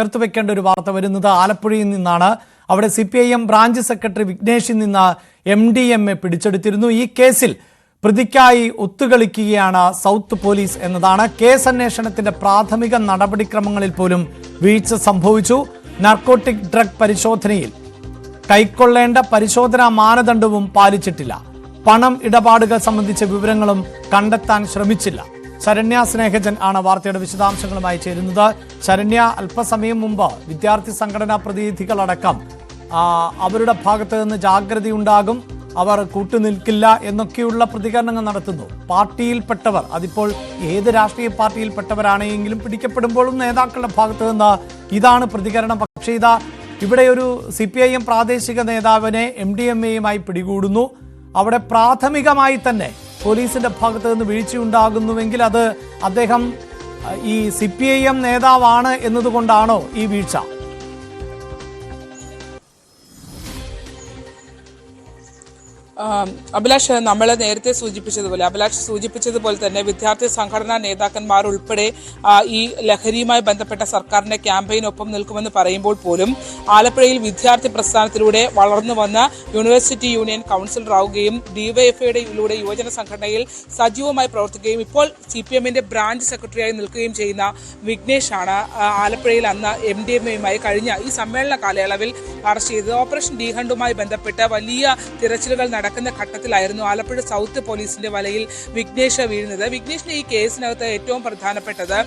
ചേർത്ത് വെക്കേണ്ട ഒരു വാർത്ത വരുന്നത് ആലപ്പുഴയിൽ നിന്നാണ്. അവിടെ C P I M branch secretary വിഘ്നേഷിൽ നിന്ന് എം ഡി എം എ പിടിച്ചെടുത്തിരുന്നു. ഈ കേസിൽ പ്രതിക്കായി ഒത്തുകളിക്കുകയാണ് സൗത്ത് പോലീസ് എന്നതാണ്. കേസ് അന്വേഷണത്തിന്റെ പ്രാഥമിക നടപടിക്രമങ്ങളിൽ പോലും വീഴ്ച സംഭവിച്ചു. നർക്കോട്ടിക് ഡ്രഗ് പരിശോധനയിൽ കൈക്കൊള്ളേണ്ട പരിശോധനാ മാനദണ്ഡവും പാലിച്ചിട്ടില്ല. പണം ഇടപാടുകൾ സംബന്ധിച്ച വിവരങ്ങളും കണ്ടെത്താൻ ശ്രമിച്ചില്ല. ശരണ്യ സ്നേഹജൻ ആണ് വാർത്തയുടെ വിശദാംശങ്ങളുമായി ചേരുന്നത്. ശരണ്യ അല്പസമയം മുമ്പ് വിദ്യാർത്ഥി സംഘടനാ പ്രതിനിധികളടക്കം അവരുടെ ഭാഗത്ത് നിന്ന് ജാഗ്രതയുണ്ടാകും. അവർ കൂട്ടുനിൽക്കില്ല എന്നൊക്കെയുള്ള പ്രതികരണങ്ങൾ നടത്തുന്നു. പാർട്ടിയിൽപ്പെട്ടവർ അതിപ്പോൾ ഏത് രാഷ്ട്രീയ പാർട്ടിയിൽപ്പെട്ടവരാണെങ്കിലും പിടിക്കപ്പെടുമ്പോഴും നേതാക്കളുടെ ഭാഗത്ത് നിന്ന് ഇതാണ് പ്രതികരണം. പക്ഷേ ഇതാ ഇവിടെ ഒരു സി പി ഐ എം പ്രാദേശിക നേതാവിനെ എം ഡി എം എയുമായി പിടികൂടുന്നു. അവിടെ പ്രാഥമികമായി തന്നെ പോലീസിന്റെ ഭാഗത്ത് നിന്ന് വീഴ്ചയുണ്ടാകുന്നുവെങ്കിൽ അത് അദ്ദേഹം ഈ സി പി ഐ എം നേതാവാണ് എന്നതുകൊണ്ടാണോ ഈ വീഴ്ച? അഭിലാഷ് നമ്മൾ നേരത്തെ സൂചിപ്പിച്ചതുപോലെ അഭിലാഷ് സൂചിപ്പിച്ചതുപോലെ തന്നെ വിദ്യാർത്ഥി സംഘടനാ നേതാക്കന്മാർ ഉൾപ്പെടെ ഈ ലഹരിയുമായി ബന്ധപ്പെട്ട സർക്കാരിന്റെ ക്യാമ്പയിനൊപ്പം നിൽക്കുമെന്ന് പറയുമ്പോൾ പോലും ആലപ്പുഴയിൽ വിദ്യാർത്ഥി പ്രസ്ഥാനത്തിലൂടെ വളർന്നു വന്ന യൂണിവേഴ്സിറ്റി യൂണിയൻ കൗൺസിലർ ആവുകയും ഡിവൈഎഫ്ഐയുടെ യുവജന സംഘടനയിൽ സജീവമായി പ്രവർത്തിക്കുകയും ഇപ്പോൾ സി പി എമ്മിന്റെ ബ്രാഞ്ച് സെക്രട്ടറിയായി നിൽക്കുകയും ചെയ്യുന്ന വിഘ്നേഷാണ് ആണ് ആലപ്പുഴയിൽ അന്ന് എം ഡി എം എയുമായി കഴിഞ്ഞ ഈ സമ്മേളന കാലയളവിൽ അറസ്റ്റ് ചെയ്തത്. ഓപ്പറേഷൻ ഡി ഹണ്ടുമായി ബന്ധപ്പെട്ട് വലിയ തിരച്ചിലുകൾ നടക്കുന്ന ഘട്ടത്തിലായിരുന്നു ആലപ്പുഴ സൗത്ത് പോലീസിന്റെ വലയിൽ വിഘ്നേഷ് വീഴുന്നത്. വിഘ്നേഷിന് ഈ കേസിനകത്ത് ഏറ്റവും പ്രധാനപ്പെട്ടത്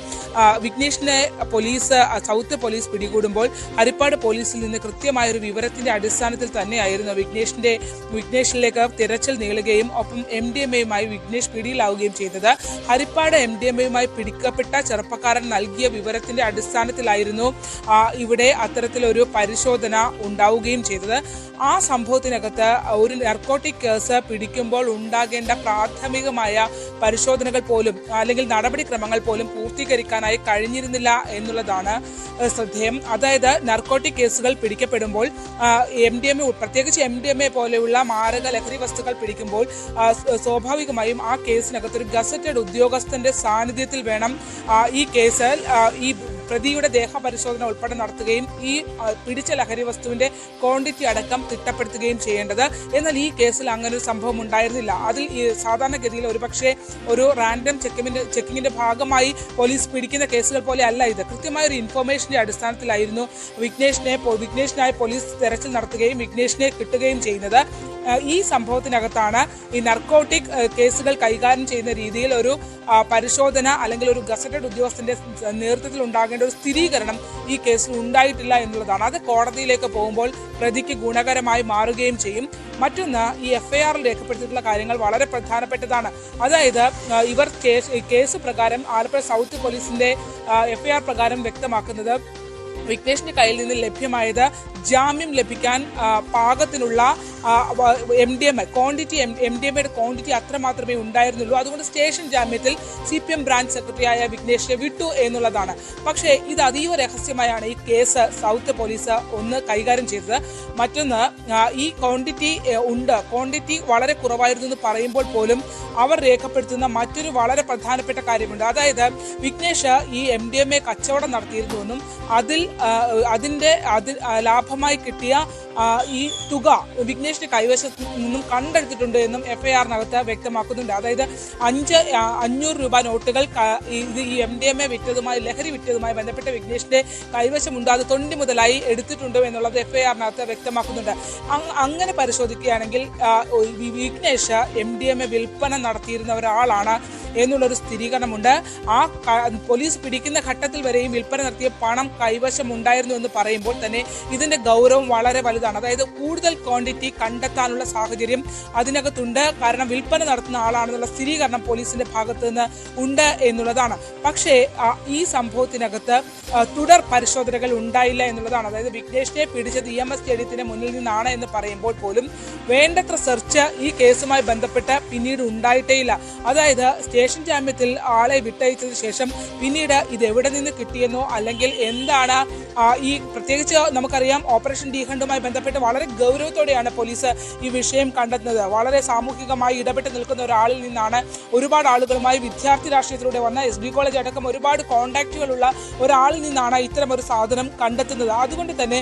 വിഘ്നേഷിനെ പോലീസ് സൗത്ത് പോലീസ് പിടികൂടുമ്പോൾ ഹരിപ്പാട് പോലീസിൽ നിന്ന് കൃത്യമായ ഒരു വിവരത്തിന്റെ അടിസ്ഥാനത്തിൽ തന്നെയായിരുന്നു വിഘ്നേഷിന്റെ വിഘ്നേഷിലേക്ക് തിരച്ചിൽ നീളുകയും ഒപ്പം എം ഡി എം എയുമായി വിഘ്നേഷ് പിടിയിലാവുകയും ചെയ്തത്. ഹരിപ്പാട് എം ഡി എം എയുമായി പിടിക്കപ്പെട്ട ചെറുപ്പക്കാരൻ നൽകിയ വിവരത്തിന്റെ അടിസ്ഥാനത്തിലായിരുന്നു ഇവിടെ അത്തരത്തിലൊരു പരിശോധന ഉണ്ടാവുകയും ചെയ്തത്. ആ സംഭവത്തിനകത്ത് ഒരു നർക്കോട്ടിക് കേസ് പിടിക്കുമ്പോൾ ഉണ്ടാകേണ്ട പ്രാഥമികമായ പരിശോധനകൾ പോലും അല്ലെങ്കിൽ നടപടിക്രമങ്ങൾ പോലും പൂർത്തീകരിക്കാനായി കഴിഞ്ഞിരുന്നില്ല എന്നുള്ളതാണ് ശ്രദ്ധേയം. അതായത് നർക്കോട്ടിക് കേസുകൾ പിടിക്കപ്പെടുമ്പോൾ എം ഡി എം എ പ്രത്യേകിച്ച് എം ഡി എം എ പോലെയുള്ള മാരക ലഹരി വസ്തുക്കൾ പിടിക്കുമ്പോൾ സ്വാഭാവികമായും ആ കേസിനകത്ത് ഒരു ഗസറ്റഡ് ഉദ്യോഗസ്ഥന്റെ സാന്നിധ്യത്തിൽ വേണം ഈ കേസ് ഈ പ്രതിയുടെ ദേഹപരിശോധന ഉൾപ്പെടെ നടത്തുകയും ഈ പിടിച്ച ലഹരി വസ്തുവിന്റെ ക്വാണ്ടിറ്റി അടക്കം തിട്ടപ്പെടുത്തുകയും ചെയ്യേണ്ടത്. എന്നാൽ ഈ കേസിൽ അങ്ങനെ ഒരു സംഭവം ഉണ്ടായിരുന്നില്ല. അതിൽ സാധാരണഗതിയിൽ ഒരുപക്ഷെ ഒരു റാൻഡം ചെക്കിങ്ങിന്റെ ചെക്കിങ്ങിന്റെ ഭാഗമായി പോലീസ് പിടിക്കുന്ന കേസുകൾ പോലെ അല്ല ഇത്. കൃത്യമായ ഒരു ഇൻഫർമേഷന്റെ അടിസ്ഥാനത്തിലായിരുന്നു വിഘ്നേഷിനെ വിഘ്നേഷിനായി പോലീസ് തെരച്ചിൽ നടത്തുകയും വിഘ്നേഷിനെ കിട്ടുകയും ചെയ്യുന്നത്. ഈ സംഭവത്തിനകത്താണ് ഈ നർക്കോട്ടിക് കേസുകൾ കൈകാര്യം ചെയ്യുന്ന രീതിയിൽ ഒരു പരിശോധന അല്ലെങ്കിൽ ഒരു ഗസറ്റഡ് ഉദ്യോഗസ്ഥന്റെ നേതൃത്വത്തിൽ ഉണ്ടാകേണ്ട ഒരു സ്ഥിരീകരണം ഈ കേസിൽ ഉണ്ടായിട്ടില്ല എന്നുള്ളതാണ്. അത് കോടതിയിലേക്ക് പോകുമ്പോൾ പ്രതിക്ക് ഗുണകരമായി മാറുകയും ചെയ്യും. മറ്റൊന്ന് ഈ എഫ് രേഖപ്പെടുത്തിയിട്ടുള്ള കാര്യങ്ങൾ വളരെ പ്രധാനപ്പെട്ടതാണ്. അതായത് ഇവർ കേസ് കേസ് പ്രകാരം ആലപ്പുഴ സൗത്ത് പോലീസിന്റെ എഫ് ആർ പ്രകാരം വ്യക്തമാക്കുന്നത് വിഘ്നേഷിന്റെ കയ്യിൽ നിന്ന് ലഭ്യമായത് ജാമ്യം ലഭിക്കാൻ പാകത്തിനുള്ള M D M A quantity M D M എയുടെ ക്വാണ്ടിറ്റി അത്ര മാത്രമേ ഉണ്ടായിരുന്നുള്ളൂ. അതുകൊണ്ട് സ്റ്റേഷൻ ജാമ്യത്തിൽ സി പി എം ബ്രാഞ്ച് സെക്രട്ടറിയായ വിഘ്നേഷിനെ വിട്ടു എന്നുള്ളതാണ്. പക്ഷേ ഇത് അതീവ രഹസ്യമായാണ് ഈ കേസ് സൗത്ത് പോലീസ് ഒന്ന് കൈകാര്യം ചെയ്തത്. മറ്റൊന്ന് ഈ ക്വാണ്ടിറ്റി ഉണ്ട്. ക്വാണ്ടിറ്റി വളരെ കുറവായിരുന്നു എന്ന് പറയുമ്പോൾ പോലും അവർ രേഖപ്പെടുത്തുന്ന മറ്റൊരു വളരെ പ്രധാനപ്പെട്ട കാര്യമുണ്ട്. അതായത് വിഘ്നേഷ് ഈ എം ഡി എം എ കച്ചവടം നടത്തിയിരുന്നുവെന്നും അതിൽ ആ, അതിന്റെ അതിൽ ലാഭമായി കിട്ടിയ ഈ തുക വിഘ്നേഷിന്റെ കൈവശത്ത് നിന്നും കണ്ടെടുത്തിട്ടുണ്ട് എന്നും എഫ് ഐ ആറിനകത്ത് വ്യക്തമാക്കുന്നുണ്ട്. അതായത് അഞ്ച് അഞ്ഞൂറ് രൂപ നോട്ടുകൾ ഇത് ഈ എം ഡി എം എ വിറ്റതുമായി ലഹരി വിറ്റതുമായി ബന്ധപ്പെട്ട വിഘ്നേഷിന്റെ കൈവശമുണ്ട്. അത് തൊണ്ടി മുതലായി എടുത്തിട്ടുണ്ട് എന്നുള്ളത് എഫ് ഐ ആറിനകത്ത് വ്യക്തമാക്കുന്നുണ്ട്. അങ്ങനെ പരിശോധിക്കുകയാണെങ്കിൽ Vignesh M D M A വിൽപ്പന നടത്തിയിരുന്ന ഒരാളാണ് എന്നുള്ളൊരു സ്ഥിരീകരണമുണ്ട്. ആ പോലീസ് പിടിക്കുന്ന ഘട്ടത്തിൽ വരെയും വിൽപ്പന നടത്തിയ പണം കൈവശം ഉണ്ടായിരുന്നു എന്ന് പറയുമ്പോൾ തന്നെ ഇതിന്റെ ഗൗരവം വളരെ വലുതാണ്. അതായത് കൂടുതൽ ക്വാണ്ടിറ്റി കണ്ടെത്താനുള്ള സാഹചര്യം അതിനകത്തുണ്ട്. കാരണം വിൽപ്പന നടത്തുന്ന ആളാണെന്നുള്ള സ്ഥിരീകരണം പോലീസിന്റെ ഭാഗത്ത് നിന്ന് ഉണ്ട് എന്നുള്ളതാണ്. പക്ഷേ ഈ സംഭവത്തിനകത്ത് തുടർ പരിശോധനകൾ ഉണ്ടായില്ല എന്നുള്ളതാണ്. അതായത് വിഘ്നേഷിനെ പിടിച്ചത് ഇ എം എസ് സ്റ്റേഡിയത്തിന്റെ മുന്നിൽ നിന്നാണ് എന്ന് പറയുമ്പോൾ പോലും വേണ്ടത്ര സെർച്ച് ഈ കേസുമായി ബന്ധപ്പെട്ട് പിന്നീട് ഉണ്ടായിട്ടേയില്ല. അതായത് സ്റ്റേഷൻ ചാമ്പ്യത്തിൽ ആളെ വിട്ടയച്ചതിന് ശേഷം പിന്നീട് ഇത് എവിടെ നിന്ന് കിട്ടിയെന്നോ അല്ലെങ്കിൽ എന്താണ് ഈ പ്രത്യേകിച്ച് നമുക്കറിയാം ഓപ്പറേഷൻ ഡി ഹണ്ടുമായി ബന്ധപ്പെട്ട് വളരെ ഗൗരവത്തോടെയാണ് പോലീസ് ഈ വിഷയം കണ്ടെത്തുന്നത്. വളരെ സാമൂഹികമായി ഇടപെട്ട് നിൽക്കുന്ന ഒരാളിൽ നിന്നാണ് ഒരുപാട് ആളുകളുമായി വിദ്യാർത്ഥി രാഷ്ട്രീയത്തിലൂടെ വന്ന എസ് കോളേജ് അടക്കം ഒരുപാട് കോണ്ടാക്റ്റുകളുള്ള ഒരാളിൽ നിന്നാണ് ഇത്തരം ഒരു സാധനം കണ്ടെത്തുന്നത്. അതുകൊണ്ട് തന്നെ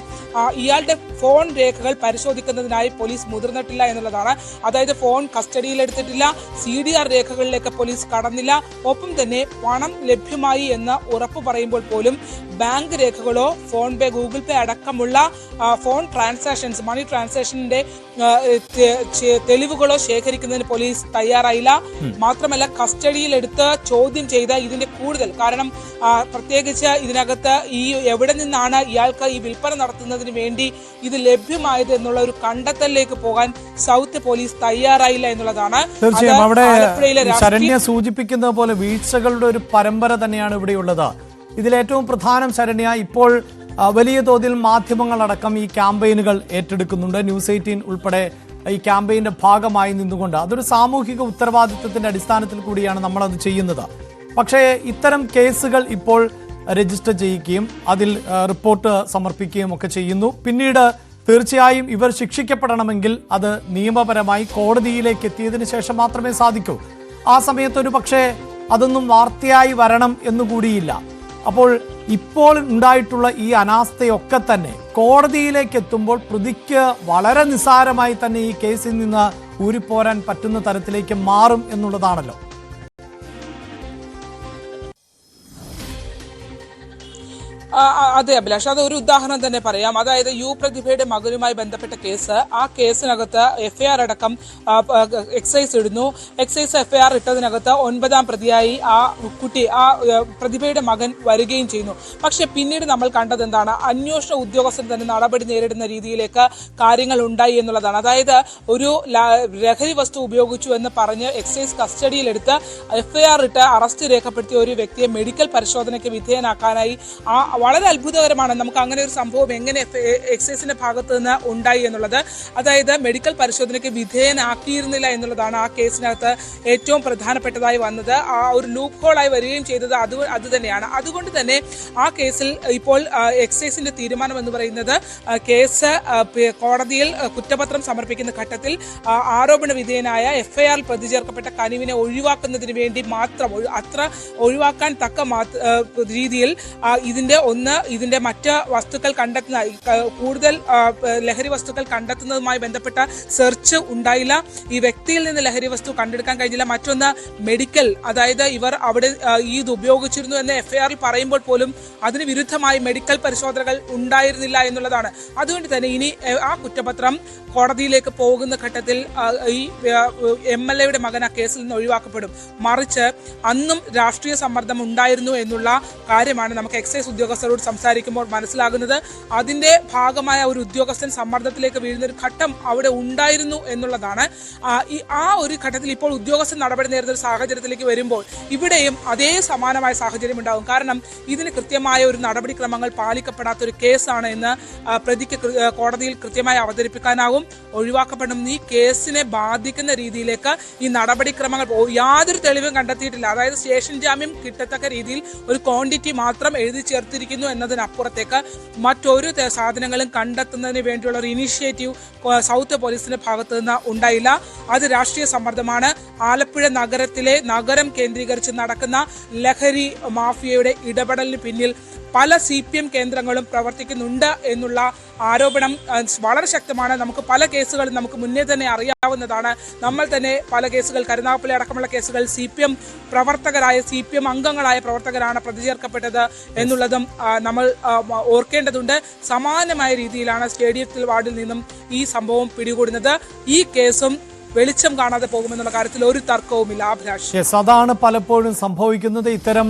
ഇയാളുടെ ഫോൺ രേഖകൾ പരിശോധിക്കുന്നതിനായി പോലീസ് മുതിർന്നിട്ടില്ല എന്നുള്ളതാണ്. അതായത് ഫോൺ കസ്റ്റഡിയിൽ എടുത്തിട്ടില്ല സി ഡി ആർ രേഖകളിലേക്ക് പോലീസ് കടന്നില്ല. ഒപ്പം തന്നെ പണം ലഭ്യമായി എന്ന് ഉറപ്പ് പറയുമ്പോൾ പോലും ബാങ്ക് രേഖകളോ ഫോൺ പേ ഗൂഗിൾ പേ അടക്കമുള്ള ഫോൺ ട്രാൻസാക്ഷൻസ് മണി ട്രാൻസാക്ഷന്റെ തെളിവുകളോ ശേഖരിക്കുന്നതിന് പോലീസ് തയ്യാറായില്ല. മാത്രമല്ല കസ്റ്റഡിയിൽ എടുത്ത് ചോദ്യം ചെയ്ത ഇതിന്റെ കൂടുതൽ. കാരണം പ്രത്യേകിച്ച് ഇതിനകത്ത് ഈ എവിടെ നിന്നാണ് ഇയാൾക്ക് ഈ വിൽപ്പന നടത്തുന്നതിന് വേണ്ടി ഇത് ലഭ്യമായത് എന്നുള്ള ഒരു കണ്ടെത്തലിലേക്ക് പോകാൻ സൗത്ത് പോലീസ് തയ്യാറായില്ല എന്നുള്ളതാണ്. തീർച്ചയായും അവിടെ ശരണ്യ സൂചിപ്പിക്കുന്നത് പോലെ വീഴ്ചകളുടെ ഒരു പരമ്പര തന്നെയാണ് ഇവിടെയുള്ളത്. ഇതിലേറ്റവും പ്രധാനം ശരണ്യ ഇപ്പോൾ വലിയ തോതിൽ മാധ്യമങ്ങളടക്കം ഈ ക്യാമ്പയിനുകൾ ഏറ്റെടുക്കുന്നുണ്ട്. ന്യൂസ് എയ്റ്റീൻ ഉൾപ്പെടെ ഈ ക്യാമ്പയിന്റെ ഭാഗമായി നിന്നുകൊണ്ട്. അതൊരു സാമൂഹിക ഉത്തരവാദിത്വത്തിന്റെ അടിസ്ഥാനത്തിൽ കൂടിയാണ് നമ്മളത് ചെയ്യുന്നത്. പക്ഷേ ഇത്തരം കേസുകൾ ഇപ്പോൾ രജിസ്റ്റർ ചെയ്യുകയും അതിൽ റിപ്പോർട്ട് സമർപ്പിക്കുകയും ഒക്കെ ചെയ്യുന്നു. പിന്നീട് തീർച്ചയായും ഇവർ ശിക്ഷിക്കപ്പെടണമെങ്കിൽ അത് നിയമപരമായി കോടതിയിലേക്ക് എത്തിയതിനു ശേഷം മാത്രമേ സാധിക്കൂ. ആ സമയത്ത് ഒരു പക്ഷേ അതൊന്നും വാർത്തയായി വരണം എന്നുകൂടിയില്ല അപ്പോൾ ഇപ്പോൾ ഉണ്ടായിട്ടുള്ള ഈ അനാസ്ഥയൊക്കെ തന്നെ കോടതിയിലേക്ക് എത്തുമ്പോൾ പ്രതിക്ക് വളരെ നിസ്സാരമായി തന്നെ ഈ കേസിൽ നിന്ന് ഊരിപ്പോരാൻ പറ്റുന്ന തരത്തിലേക്ക് മാറും എന്നുള്ളതാണല്ലോ. അതെ അഭിലാഷ് അത് ഒരു ഉദാഹരണം തന്നെ പറയാം. അതായത് യു പ്രതിഭയുടെ മകനുമായി ബന്ധപ്പെട്ട കേസ് ആ കേസിനകത്ത് എഫ്ഐആർ അടക്കം എക്സൈസ് ഇടുന്നു. എക്സൈസ് എഫ്ഐആർ ഇട്ടതിനകത്ത് ഒൻപതാം പ്രതിയായി ആ കുട്ടി ആ പ്രതിഭയുടെ മകൻ വരികയും ചെയ്യുന്നു. പക്ഷെ പിന്നീട് നമ്മൾ കണ്ടത് എന്താണ്? അന്വേഷണ ഉദ്യോഗസ്ഥൻ തന്നെ നടപടി നേരിടുന്ന രീതിയിലേക്ക് കാര്യങ്ങൾ ഉണ്ടായി എന്നുള്ളതാണ്. അതായത് ഒരു ലഹരി വസ്തു ഉപയോഗിച്ചു എന്ന് പറഞ്ഞ് എക്സൈസ് കസ്റ്റഡിയിലെടുത്ത് എഫ്ഐആർ ഇട്ട് അറസ്റ്റ് രേഖപ്പെടുത്തിയ ഒരു വ്യക്തിയെ മെഡിക്കൽ പരിശോധനയ്ക്ക് വിധേയനാക്കാനായി ആ വളരെ അത്ഭുതകരമാണ് നമുക്ക് അങ്ങനെ ഒരു സംഭവം എങ്ങനെ എക്സൈസിന്റെ ഭാഗത്ത് നിന്ന് ഉണ്ടായി എന്നുള്ളത്. അതായത് മെഡിക്കൽ പരിശോധനയ്ക്ക് വിധേയനാക്കിയിരുന്നില്ല എന്നുള്ളതാണ് ആ കേസിനകത്ത് ഏറ്റവും പ്രധാനപ്പെട്ടതായി വന്നത്. ആ ഒരു ലൂപ്പ് ഹോളായി വരികയും ചെയ്തത് അത് അത് തന്നെയാണ്. അതുകൊണ്ട് തന്നെ ആ കേസിൽ ഇപ്പോൾ എക്സൈസിന്റെ തീരുമാനം എന്ന് പറയുന്നത് കേസ് കോടതിയിൽ കുറ്റപത്രം സമർപ്പിക്കുന്ന ഘട്ടത്തിൽ ആരോപണ വിധേയനായ എഫ്ഐആറിൽ പ്രതി ചേർക്കപ്പെട്ട കനിവിനെ ഒഴിവാക്കുന്നതിന് വേണ്ടി മാത്രം അത്ര ഒഴിവാക്കാൻ തക്ക രീതിയിൽ ഇതിന്റെ ഒന്ന് ഇതിന്റെ മറ്റ് വസ്തുക്കൾ കണ്ടെത്തുന്ന കൂടുതൽ ലഹരി വസ്തുക്കൾ കണ്ടെത്തുന്നതുമായി ബന്ധപ്പെട്ട സെർച്ച് ഉണ്ടായില്ല. ഈ വ്യക്തിയിൽ നിന്ന് ലഹരി വസ്തു കണ്ടെടുക്കാൻ കഴിഞ്ഞില്ല. മറ്റൊന്ന് മെഡിക്കൽ. അതായത് ഇവർ അവിടെ ഇത് ഉപയോഗിച്ചിരുന്നു എന്ന് എഫ്ഐആറിൽ പറയുമ്പോൾ പോലും അതിന് വിരുദ്ധമായി മെഡിക്കൽ പരിശോധനകൾ ഉണ്ടായിരുന്നില്ല എന്നുള്ളതാണ്. അതുകൊണ്ട് തന്നെ ഇനി ആ കുറ്റപത്രം കോടതിയിലേക്ക് പോകുന്ന ഘട്ടത്തിൽ ഈ എം എൽ എയുടെ മകൻ ആ കേസിൽ നിന്ന് ഒഴിവാക്കപ്പെടും. മറിച്ച് അന്നും രാഷ്ട്രീയ സമ്മർദ്ദം ഉണ്ടായിരുന്നു എന്നുള്ള കാര്യമാണ് നമുക്ക് എക്സൈസ് ഉദ്യോഗസ്ഥരോട് സംസാരിക്കുമ്പോൾ മനസ്സിലാകുന്നത് അതിന്റെ ഭാഗമായ ഒരു ഉദ്യോഗസ്ഥൻ സമ്മർദ്ദത്തിലേക്ക് വീഴുന്ന ഒരു ഘട്ടം അവിടെ ഉണ്ടായിരുന്നു എന്നുള്ളതാണ്. ആ, ഒരു ഘട്ടത്തിൽ ഇപ്പോൾ ഉദ്യോഗസ്ഥൻ നടപടി നേരിടുന്ന ഒരു സാഹചര്യത്തിലേക്ക് വരുമ്പോൾ ഇവിടെയും അതേ സമാനമായ സാഹചര്യം ഉണ്ടാകും. കാരണം ഇതിന് കൃത്യമായ ഒരു നടപടിക്രമങ്ങൾ പാലിക്കപ്പെടാത്ത ഒരു കേസാണ് എന്ന് പ്രതിക്ക് കോടതിയിൽ കൃത്യമായി അവതരിപ്പിക്കാനാകും. ഒഴിവാക്കപ്പെടും. ഈ കേസിനെ ബാധിക്കുന്ന രീതിയിലേക്ക് ഈ നടപടിക്രമങ്ങൾ യാതൊരു തെളിവും കണ്ടെത്തിയിട്ടില്ല. അതായത് സ്റ്റേഷൻ ജാമ്യം കിട്ടത്തക്ക രീതിയിൽ ഒരു ക്വാണ്ടിറ്റി മാത്രം എഴുതി ചേർത്തിരിക്കുന്നു എന്നതിനപ്പുറത്തേക്ക് മറ്റൊരു സാധനങ്ങളും കണ്ടെത്തുന്നതിന് വേണ്ടിയുള്ള ഒരു ഇനിഷ്യേറ്റീവ് സൗത്ത് പോലീസിന്റെ ഭാഗത്തു നിന്ന് ഉണ്ടായില്ല. അത് രാഷ്ട്രീയ സമ്മർദ്ദമാണ്. ആലപ്പുഴ നഗരത്തിലെ നഗരം കേന്ദ്രീകരിച്ച് നടക്കുന്ന ലഹരി മാഫിയയുടെ ഇടപെടലിന് പിന്നിൽ പല സി കേന്ദ്രങ്ങളും പ്രവർത്തിക്കുന്നുണ്ട് എന്നുള്ള ആരോപണം വളരെ ശക്തമാണ്. നമുക്ക് പല കേസുകളും നമുക്ക് മുന്നേ തന്നെ അറിയാവുന്നതാണ്. നമ്മൾ തന്നെ പല കേസുകൾ കരുനാഗപ്പള്ളി അടക്കമുള്ള കേസുകൾ സി പി എം പ്രവർത്തകരായ സി പി എം അംഗങ്ങളായ പ്രവർത്തകരാണ് പ്രതി ചേർക്കപ്പെട്ടത് എന്നുള്ളതും നമ്മൾ ഓർക്കേണ്ടതുണ്ട്. സമാനമായ രീതിയിലാണ് സ്റ്റേഡിയത്തിൽ വാർഡിൽ നിന്നും ഈ സംഭവം പിടികൂടുന്നത്. ഈ കേസും വെളിച്ചം കാണാതെ പോകുമെന്നുള്ള കാര്യത്തിൽ ഒരു തർക്കവുമില്ല. അഭിലാഷ്. അതാണ് പലപ്പോഴും സംഭവിക്കുന്നത്. ഇത്തരം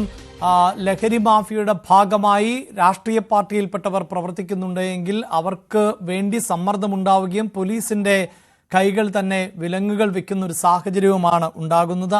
ലഹരി മാഫിയയുടെ ഭാഗമായി രാഷ്ട്രീയ പാർട്ടിയിൽപ്പെട്ടവർ പ്രവർത്തിക്കുന്നുണ്ട് എങ്കിൽ അവർക്ക് വേണ്ടി സമ്മർദ്ദമുണ്ടാവുകയും പോലീസിന്റെ കൈകൾ തന്നെ വിലങ്ങുകൾ വെക്കുന്ന ഒരു സാഹചര്യവുമാണ് ഉണ്ടാകുന്നത്.